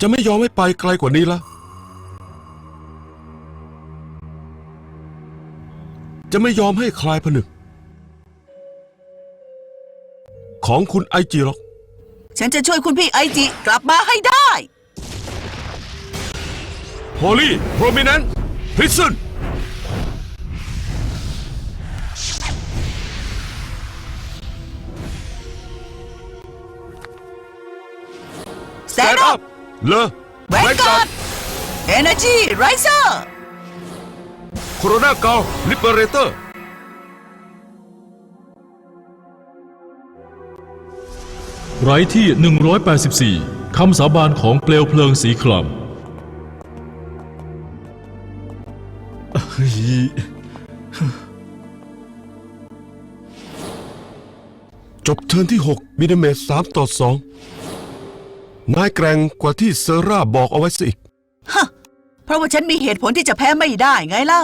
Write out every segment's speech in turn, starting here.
จะไม่ยอมให้ไปไกลกว่านี้ละ จะไม่ยอมให้คลายผนึก ของคุณไอจีหรอก ฉันจะช่วยคุณพี่ไอจิกลับมาให้ได้ Holy Prominent Prison up เลอ Vanguard Energy Riser โคโรนาเกาลิเบเรเตอร์ ไรที่ 184 คำสาบานของเปลวเพลิงสีครามจบเทิร์นที่ 6มินิเมตร3ต่อ 2 นายแกร่งกว่าที่เซอร่าบอกเอาไว้สิอีก ฮะเพราะว่าฉันมีเหตุผลที่จะแพ้ไม่ได้ไงเล่า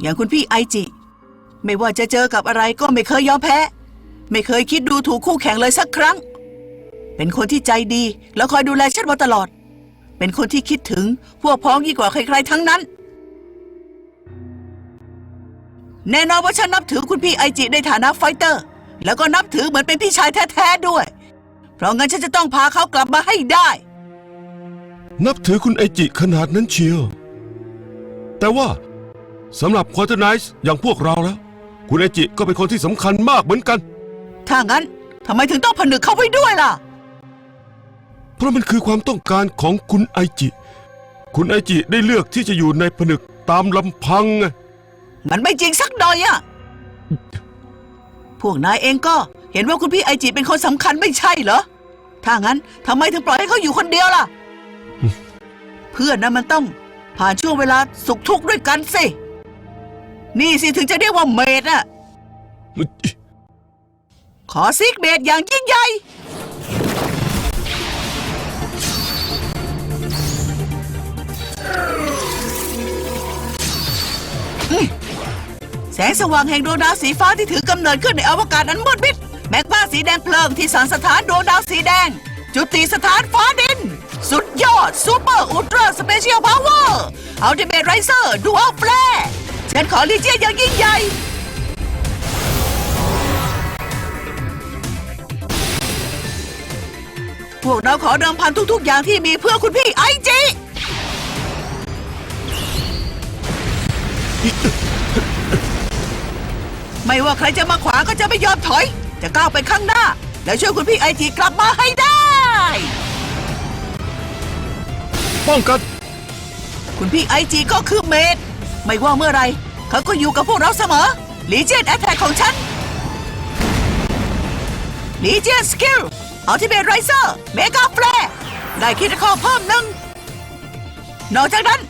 อย่างคุณพี่ไอจิ ไม่ว่าจะเจอกับอะไรก็ไม่เคยยอมแพ้ ไม่เคยคิดดูถูกคู่แข่งเลยสักครั้ง เป็นคนที่ใจดีแล้วคอยดูแลฉันมาตลอด เป็นคนที่คิดถึงพวกพ้องยิ่งกว่าใครๆทั้งนั้น แน่นอนว่าฉันนับถือคุณพี่ไอจิในฐานะไฟเตอร์ แล้วก็นับถือเหมือนเป็นพี่ชายแท้ๆด้วย เพราะงั้นฉันจะต้องพาเขากลับมาให้ได้ นับถือคุณไอจิขนาดนั้นเชียว แต่ว่าสำหรับควอเตอร์ไนซ์อย่างพวกเราแล้ว คุณไอจิก็เป็นคนที่สำคัญมากเหมือนกัน ถ้างั้นทำไมถึงต้องผนึกเข้าไว้ด้วยล่ะ เพราะมันคือความต้องการของคุณไอจิ คุณไอจิได้เลือกที่จะอยู่ในผนึกตามลำพังไงมันไม่จริงสักหน่อยอะ พวกนายเองก็ เห็นว่าคุณพี่ไอจิเป็นคนสำคัญไม่ใช่เหรอ ถ้างั้นทำไมถึงปล่อยให้เขาอยู่คนเดียวล่ะ เพื่อนนะมันต้อง ผ่านช่วงเวลาสุขทุกข์ด้วยกันสิ นี่สิถึงจะเรียกว่าเมดอะขอซิกเมดอย่างยิ่งใหญ่ แสงสว่างแห่งดวงดาวสีฟ้าที่ถือกำเนิดขึ้นในอวกาศอันมืดมิด แมกมาสีแดงเพลิงที่สันสถานดวงดาวสีแดง จุติสถานฟ้าดิน สุดยอดซูเปอร์อุลตร้าสเปเชียลพาวเวอร์อัลติเมทไรเซอร์ดูอัลแฟร์ฉันขอลีเจียนอย่างยิ่งใหญ่พวกเราขอเดิมพันทุก ๆ อย่างที่มีเพื่อคุณพี่ไอจีไม่ว่าใครจะมาขวางก็จะไม่ยอมถอย จะก้าวไปข้างหน้า แล้วช่วยคุณพี่ไอจีกลับมาให้ได้ ป้องกันคุณพี่ไอจีก็คือเมดไม่ว่าเมื่อไหรเขาก็อยู่กับพวกเราเสมอลีเจียนแอตแทกของฉันลีเจียนสกิลอัลติเมทไรเซอร์เมกาแฟร์ได้คิดข้อเพิ่มหนึ่งนอกจากนั้น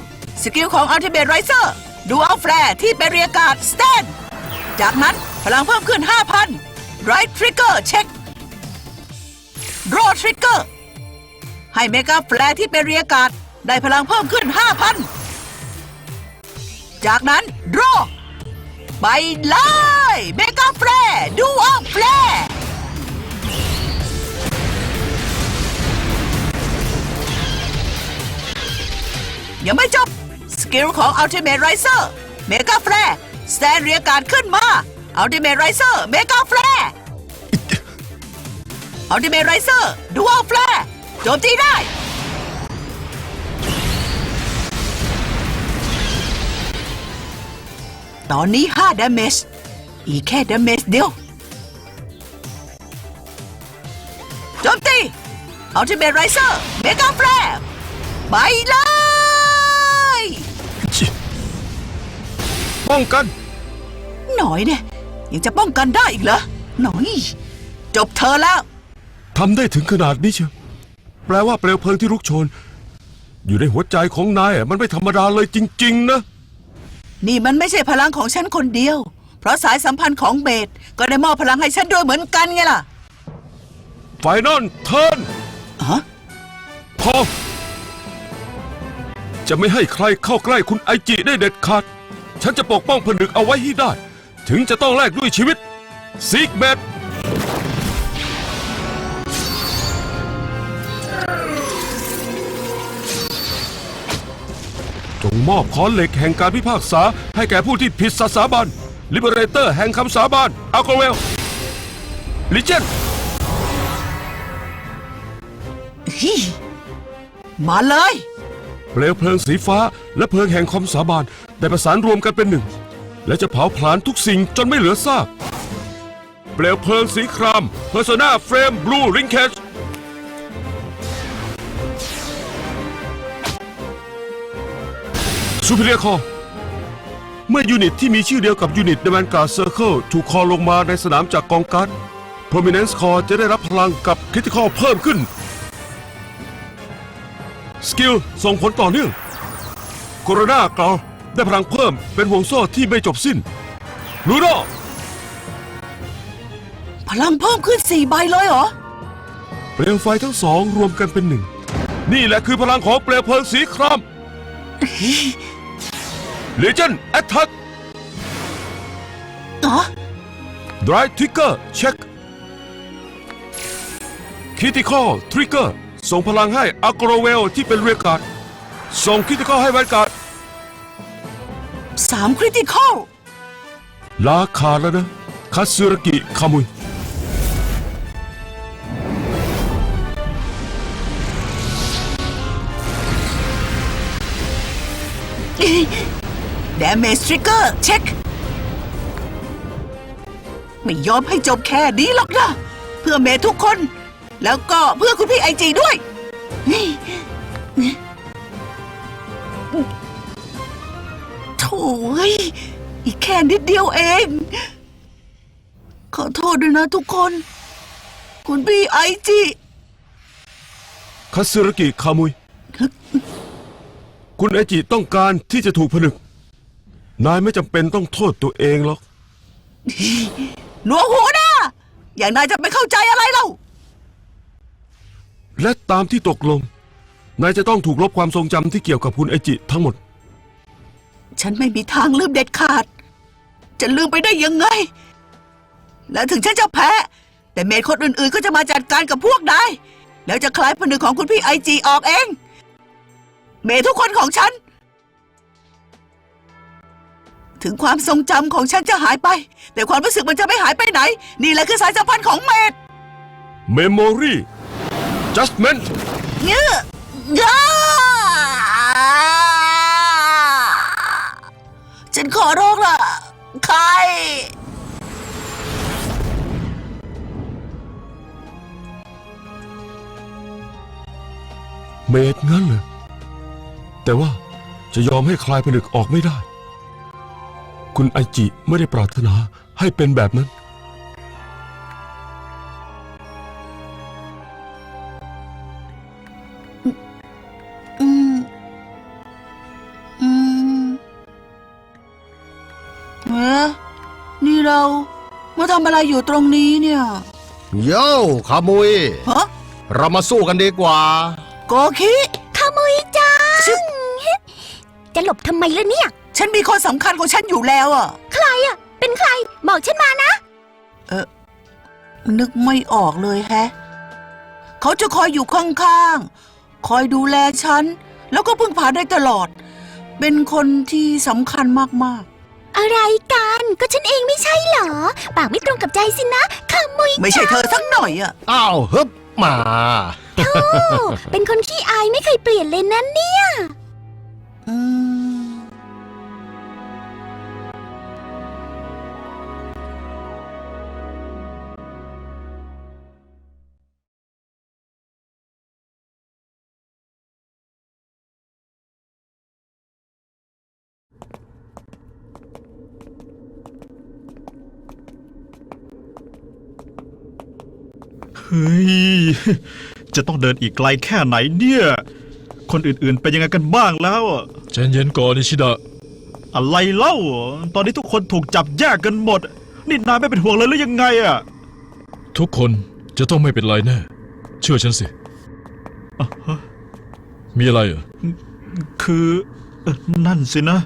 สกิลของอัลติเมทไรเซอร์ดูอัลแฟร์ที่เบเรียการ์ดสแตนจากนั้นพลังเพิ่มขึ้น 5,000 Right Trigger เช็ค Draw Trigger ให้เมกาแฟร์ที่เบเรียการได้พลังเพิ่มขึ้น 5,000 จากนั้น Draw ไปเลยเมกาแฟร์ดูอัลแฟร์ยังไม่จบ สกิลของ Ultimate Riser เมกาแฟร์แตนเรียการขึ้นมา Ultimate Riser เมกาแฟ ร์ Ultimate Riser Dual Flare โจมตีได้ ตอนนี้5 damage อีกแค่ damage เดียวโจมตี Ultimate Riser Mega Flare ไปเลยป้องกัน หน่อยเนี่ย ยังจะป้องกันได้อีกเหรอ หน่อย จบเธอแล้ว ทำได้ถึงขนาดนี้เชียวแปลว่าเปลวเพลิงที่ลุกโชน อยู่ในหัวใจของนายอะมันไม่ธรรมดาเลยจริง ๆ นะ นี่มันไม่ใช่พลังของฉันคนเดียว เพราะสายสัมพันธ์ของเบสก็ได้มอบพลังให้ฉันด้วยเหมือนกันไงล่ะ ไฟนอลเทิร์นฮะ พอ จะไม่ให้ใครเข้าใกล้คุณไอจิได้เด็ดขาด ฉันจะปกป้องผนึกเอาไว้ให้ได้ ถึงจะต้องแลกด้วยชีวิตซิกเมด จงมอบค้อนเหล็กแห่งการพิพากษา ให้แก่ผู้ที่ผิดสัตย์สาบานลิเบเรเตอร์แห่งคำสาบานอัลโกเวลลิเจนฮิมาเลย เปลวเพลิงสีฟ้าและเพลิงแห่งคำสาบานได้ประสานรวมกันเป็นหนึ่ง และจะเผาผลาญทุกสิ่งจนไม่เหลือซากเปลวเพลิงสีครามเพอร์โซนาเฟรมบลูริงเคช ซูเปอร์คอเมื่อยูนิตที่มีชื่อเดียวกับยูนิตในแวนการ์ดเซอร์เคิลถูกคอลงมาในสนามจากกองการ์ด Prominence Core จะได้รับพลังกับคริติคอลเพิ่มขึ้น สกิลส่งผลต่อเนื่องโคโรนากล่าวได้พลังเพิ่มเป็นห่วงโซ่ที่ไม่จบสิ้นลูโดพลังเพิ่มขึ้นสี่ใบเลยเหรอ เปลวไฟทั้งสองรวมกันเป็นหนึ่ง นี่แหละคือพลังของเปลวเพลิงสีครามเลเจนด์แอตทักอ๋อดรายทริกเกอร์เช็คคิติคอลทริกเกอร์ส่งพลังให้อักโรเวลที่เป็นเรียกการ์ดส่งคิติคอลให้แวนการ์ดสามคริติคอลลาขาดแล้วนะคาซึรกิคามุย เมจทริกเกอร์เช็ค ไม่ยอมให้จบแค่นี้หรอกนะ เพื่อเมทุกคน แล้วก็เพื่อคุณพี่ไอจีด้วย โถ่ยอีกแค่นิดเดียวเอง ขอโทษด้วยนะทุกคน คุณพี่ไอจีคาซึรกิคามุย คุณไอจิต้องการที่จะถูกผนึก นายไม่จำเป็นต้องโทษตัวเองหรอก หนวกหูนะ อย่างนายจะไม่เข้าใจอะไรเล่า และตามที่ตกลง นายจะต้องถูกลบความทรงจำที่เกี่ยวกับคุณไอจิทั้งหมด ฉันไม่มีทางลืมเด็ดขาด จะลืมไปได้ยังไง และถึงฉันจะแพ้ แต่เมดคนอื่นๆ ก็จะมาจัดการกับพวกนายแล้วจะคลายผนึกของคุณพี่ไอจีออกเอง เมดทุกคนของฉัน ถึงความทรงจำของฉันจะหายไป แต่ความรู้สึกมันจะไม่หายไปไหน นี่แหละคือสายสัมพันธ์ของเมด Memory Judgment เงื้ออ้าฉันขอร้องล่ะ ใคร เมดงั้นเหรอแต่ว่าจะยอมให้คลายผนึกออกไม่ได้ คุณไอจิไม่ได้ปรารถนาให้เป็นแบบนั้น อืม อืมเอ๊ะนี่เรามาทำอะไรอยู่ตรงนี้เนี่ยโย่ขมุย ฮะเรามาสู้กันดีกว่า โกคิ ขโมยจังฉันจะหลบทำไมล่ะเนี่ย ฉันมีคนสำคัญของฉันอยู่แล้วอะ ใครอะ เป็นใคร บอกฉันมานะนึกไม่ออกเลยแฮะ เขาจะคอยอยู่ข้างๆ คอยดูแลฉัน แล้วก็พึ่งพาได้ตลอด เป็นคนที่สำคัญมากอะไรกัน ก็ฉันเองไม่ใช่เหรอ ปากไม่ตรงกับใจสินะขโมยๆ ไม่ใช่เธอสักหน่อยอะ อ้าวฮึบมา โธ่เป็นคนขี้อายไม่เคยเปลี่ยนเลยนะเนี่ย อืม ฮ้ย จะต้องเดินอีกไกลแค่ไหนเนี่ย คนอื่นๆเป็นยังไงกันบ้างแล้วอะใจเย็นก่อนนิชิดะ อะไรเล่า ตอนนี้ทุกคนถูกจับแยกกันหมด นี่นายไม่เป็นห่วงเลยหรือยังไงอะทุกคนจะต้องไม่เป็นไรแน่ เชื่อฉันสิอะฮะมีอะไรเหรอคือเอ่อนั่นสินะ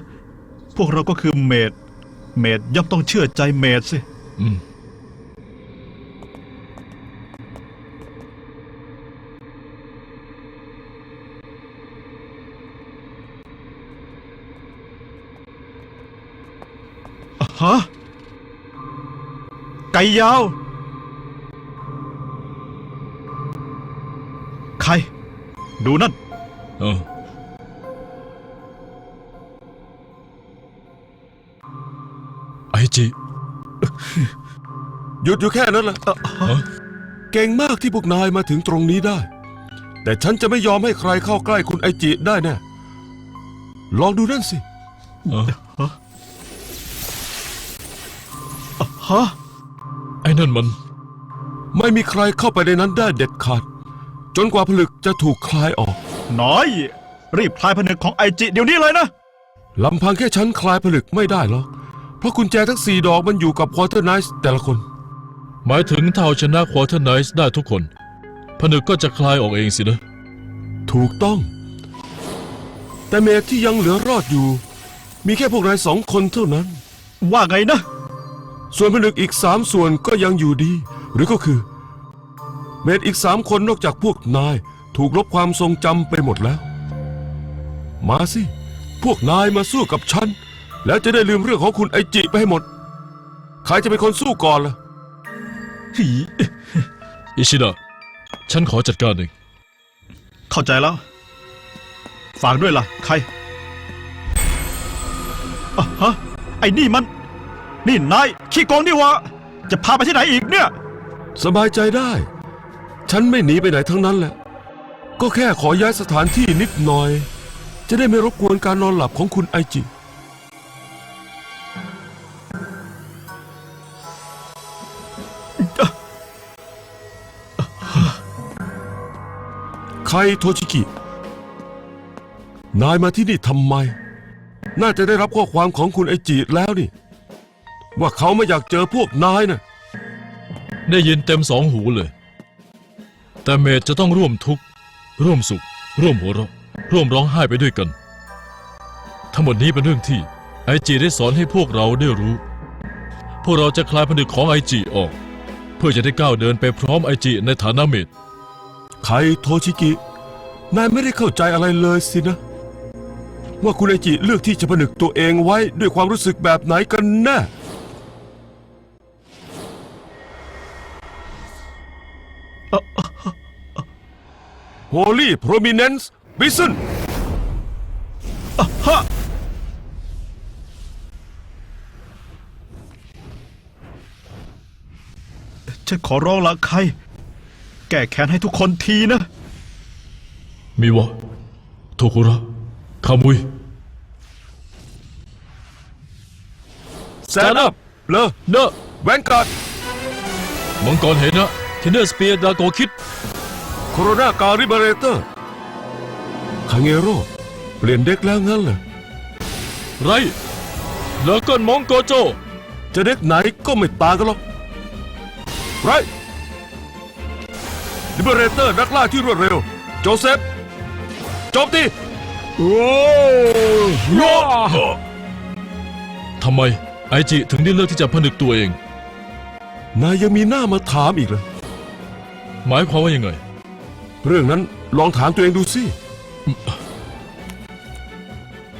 พวกเราก็คือเมด เมดย่อมต้องเชื่อใจเมดสิ อืม ไก่ยาว ใคร ดูนั่น เออ ไอจิหยุดอยู่แค่นั้นแหละฮะเก่งมากที่พวกนายมาถึงตรงนี้ได้ แต่ฉันจะไม่ยอมให้ใครเข้าใกล้คุณไอจิได้แน่ลองดูนั่นสิ เออ ฮะ ไอ้นั่นมัน ไม่มีใครเข้าไปในนั้นได้เด็ดขาด จนกว่าผลึกจะถูกคลายออก น้อย รีบคลายผนึกของไอจิเดี๋ยวนี้เลยนะ ลำพังแค่ฉันคลายผลึกไม่ได้หรอก เพราะกุญแจทั้งสี่ดอกมันอยู่กับควอเตอร์ไนท์แต่ละคน หมายถึงถ้าเอาชนะควอเทอร์ไนส์ได้ทุกคน ผนึกก็จะคลายออกเองสินะ ถูกต้อง แต่เมทที่ยังเหลือรอดอยู่ มีแค่พวกนายสองคนเท่านั้น ว่าไงนะ ส่วนผนึกอีกสามส่วนก็ยังอยู่ดี หรือก็คือ เมทอีกสามคนนอกจากพวกนาย ถูกลบความทรงจำไปหมดแล้ว มาสิ พวกนายมาสู้กับฉัน แล้วจะได้ลืมเรื่องของคุณไอจิไปให้หมด ใครจะเป็นคนสู้ก่อนล่ะหีอิชิดะฉันขอจัดการเอง เข้าใจแล้ว ฝากด้วยล่ะ ใครอะฮะ ไอ้นี่มัน นี่นายขี้โกงนี่วะ จะพาไปที่ไหนอีกเนี่ย สบายใจได้ ฉันไม่หนีไปไหนทั้งนั้นแหละ ก็แค่ขอย้ายสถานที่นิดหน่อย จะได้ไม่รบกวนการนอนหลับของคุณไอจิ ไคโทชิกิ นายมาที่นี่ทำไม น่าจะได้รับข้อความของคุณไอจิแล้วนี่ ว่าเขาไม่อยากเจอพวกนายน่ะได้ยินเต็มสองหูเลย แต่เมดจะต้องร่วมทุกข์ ร่วมสุข ร่วมหัวเราะ ร่วมร้องไห้ไปด้วยกัน ทั้งหมดนี้เป็นเรื่องที่ไอจีได้สอนให้พวกเราได้รู้ พวกเราจะคลายผนึกของไอจีออก เพื่อจะได้ก้าวเดินไปพร้อมไอจีในฐานะเมดไคโทชิกิ นายไม่ได้เข้าใจอะไรเลยสินะ ว่าคุณไอจิเลือกที่จะผนึกตัวเองไว้ด้วยความรู้สึกแบบไหนกันแน่ Holy Prominence Bison ฮะฉันขอร้องละใคร แก้แค้นให้ทุกคนทีนะ มิวะโทคุระ คามุย Stand up เลอเนอะแวนการ์ดมังกรเห็นนะเทนเนอร์สเปียร์ดาโกคิด โคโรนาการิเบเรเตอร์คาเงโร่เปลี่ยนเด็กแล้วงั้นเหรอไรเลเกินมองโกโจ จะเด็กไหนก็ไม่ต่างกันหรอกไรลิเบเรเตอร์นักล่าที่รวดเร็ว โจเซฟโจมตีโอ้ยทำไมไอจิถึงได้เลือกที่จะผนึกตัวเอง นายยังมีหน้ามาถามอีกเหรอหมายความว่ายังไง เรื่องนั้นลองถามตัวเองดูสิ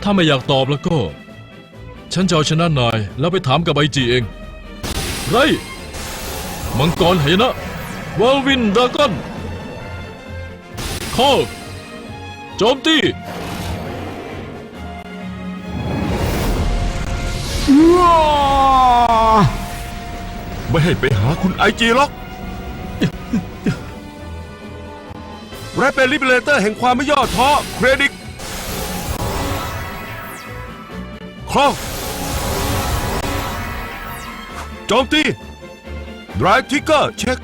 ถ้าไม่อยากตอบแล้วก็ ฉันจะเอาชนะนายแล้วไปถามกับไอจีเอง ไร มังกรไหนะวอลวินดากอนคอโจมตีไม่ให้ไปหาคุณไอจีหรอก และเป็นลิเบเลเตอร์แห่งความไม่ย่อท้อเครดิตครองโจมตี Drive Trigger เช็ค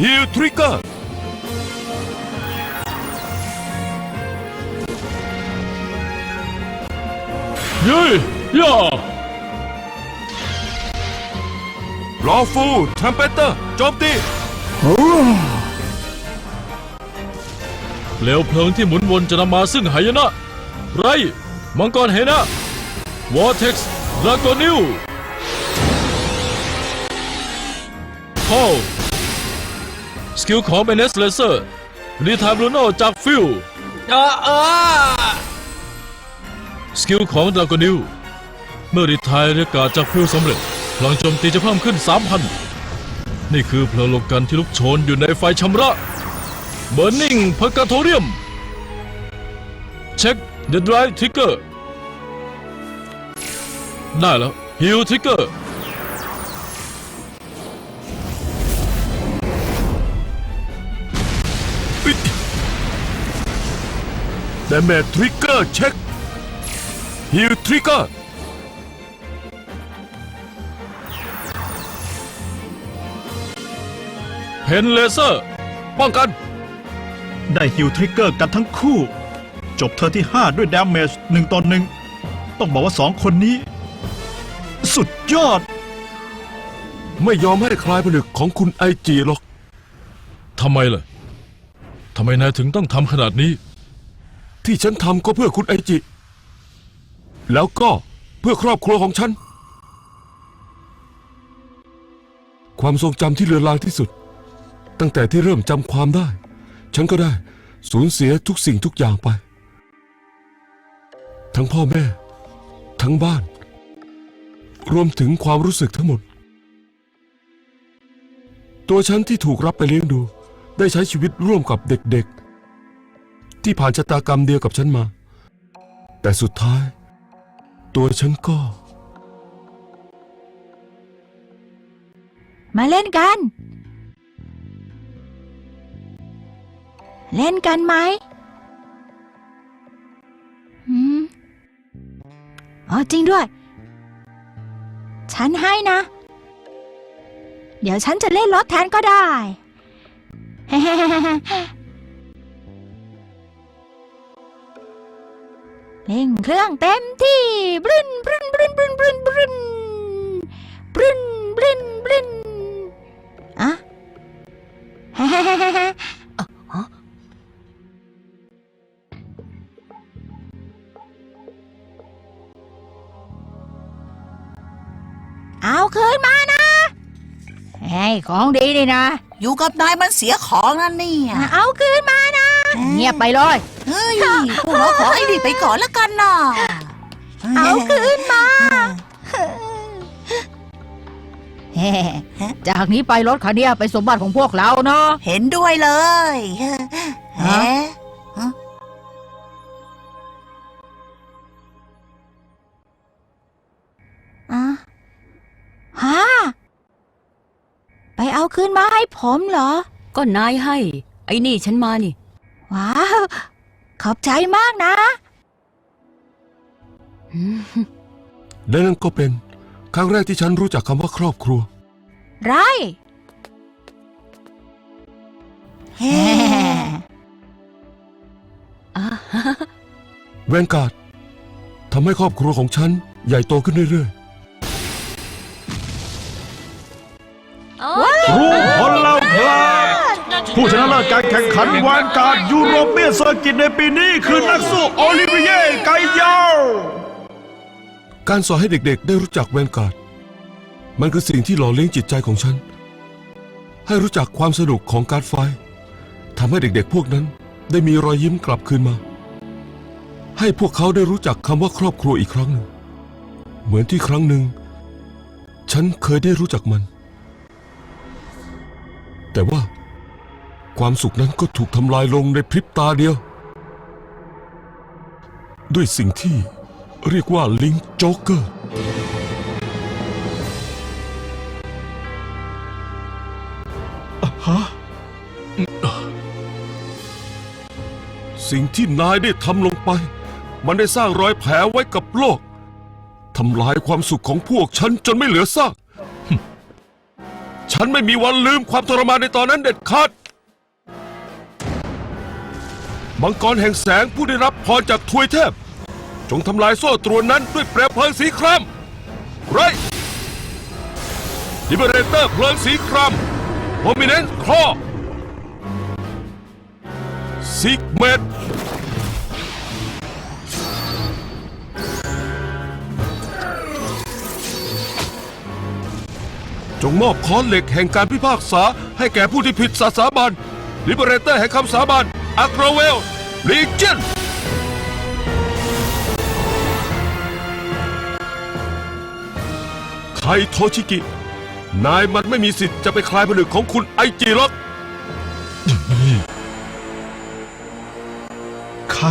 Heal Trigger เย้ยย่ารอฟูทรัมเปเตอร์โจมตี เปลวเพลิงที่หมุนวนจะนำมาซึ่งหายนะ ไรมังกรไหนะวอร์เท็กซ์ดราโกนิวคอลสกิลของเบเนสเลเซอร์รีทายบรูโนจากฟิลเออเออสกิลของดราโกนิวเมื่อรีทายเรียกการจากฟิลสำเร็จพลังโจมตีจะเพิ่มขึ้น 3,000 นี่คือเพลิงโลกันที่ลุกโชนอยู่ในไฟชำระ เบอร์นิงพกาโทเรียม เช็คเดอะไดร์ทิกเกอร์ได้แล้วฮิลทิกเกอร์ดเมจทริกเกอร์เช็คฮิลทริกเกอร์เพนเลเซอร์ป้องกัน ได้ฮิวทริกเกอร์กันทั้งคู่ จบเธอที่ 5 ด้วยดาเมจหนึ่งต่อหนึ่งต้องบอกว่าสองคนนี้ สุดยอด ไม่ยอมให้คลายผนึกของคุณไอจีหรอก ทำไมล่ะ ทำไมนายถึงต้องทำขนาดนี้ ที่ฉันทำก็เพื่อคุณไอจิ แล้วก็เพื่อครอบครัวของฉัน ความทรงจำที่เลือนลางที่สุด ตั้งแต่ที่เริ่มจำความได้ ฉันก็ได้สูญเสียทุกสิ่งทุกอย่างไป ทั้งพ่อแม่ ทั้งบ้าน รวมถึงความรู้สึกทั้งหมด ตัวฉันที่ถูกรับไปเลี้ยงดู ได้ใช้ชีวิตร่วมกับเด็กๆ ที่ผ่านชะตากรรมเดียวกับฉันมา แต่สุดท้าย ตัวฉันก็ มาเล่นกัน เล่นกันไหมอืมอ๋อจริงด้วย ฉันให้นะ เดี๋ยวฉันจะเล่นรถแทนก็ได้ เร่งเครื่องเต็มที่บรึนบรึนบรึนบรึนบรึนบรึนบรึนบรึนบรึนอะ ของดีนี่นะ อยู่กับนายมันเสียของนั่นเนี่ยเอาคืนมานะ เงียบไปเลย เฮ้ยพวกเราขอให้ดีไปก่อนแล้วกันนะเอาคืนมาเฮ้จากนี้ไปรถคันเนี้ยเป็นสมบัติของพวกเราเนาะ เห็นด้วยเลยเอ๊ะอะ เอาคืนมาให้ผมเหรอ ก็นายให้ ไอ้นี่ฉันมานี่ ว้าว ขอบใจมากนะ และนั่นก็เป็นครั้งแรกที่ฉันรู้จักคำว่าครอบครัว ไร เฮ้ แวนการ์ดทำให้ครอบครัวของฉันใหญ่โตขึ้นเรื่อย ผู้ชนะเลิศการแข่งขันวานการดยูโรเปียนเซอร์กิตในปีนี้คือนักสู้โอลิเวียไกยาวการสอนให้เด็กๆ ได้รู้จักแวนการ์ดมันคือสิ่งที่หล่อเลี้ยงจิตใจของฉัน ให้รู้จักความสนุกของการไฟท์ทำให้เด็กๆ พวกนั้นได้มีรอยยิ้มกลับคืนมา ให้พวกเขาได้รู้จักคำว่าครอบครัวอีกครั้งหนึ่ง เหมือนที่ครั้งหนึ่ง ฉันเคยได้รู้จักมัน แต่ว่า ความสุขนั้นก็ถูกทำลายลงในพริบตาเดียว ด้วยสิ่งที่เรียกว่าลิงโจ๊กเกอร์ ฮะ สิ่งที่นายได้ทำลงไป มันได้สร้างรอยแผลไว้กับโลกทำลายความสุขของพวกฉันจนไม่เหลือซาก ฉันไม่มีวันลืมความทรมานในตอนนั้นเด็ดขาด มังกรแห่งแสงผู้ได้รับพรจากทวยเทพ จงทำลายโซ่ตรวนนั้นด้วยเปลวเพลิงสีครามไรลิเบเรเตอร์เพลิงสีครามโฮมิเนนครอซิกเมดจงมอบค้อนเหล็กแห่งการพิพากษาให้แก่ผู้ที่ผิดศาสาบานลิเบเรเตอร์แห่งคำสาบาน อัคราเวลลีเจนไคโทชิกิ นายมันไม่มีสิทธิ์จะไปคลายผลึกของคุณไอจิหรอก ใคร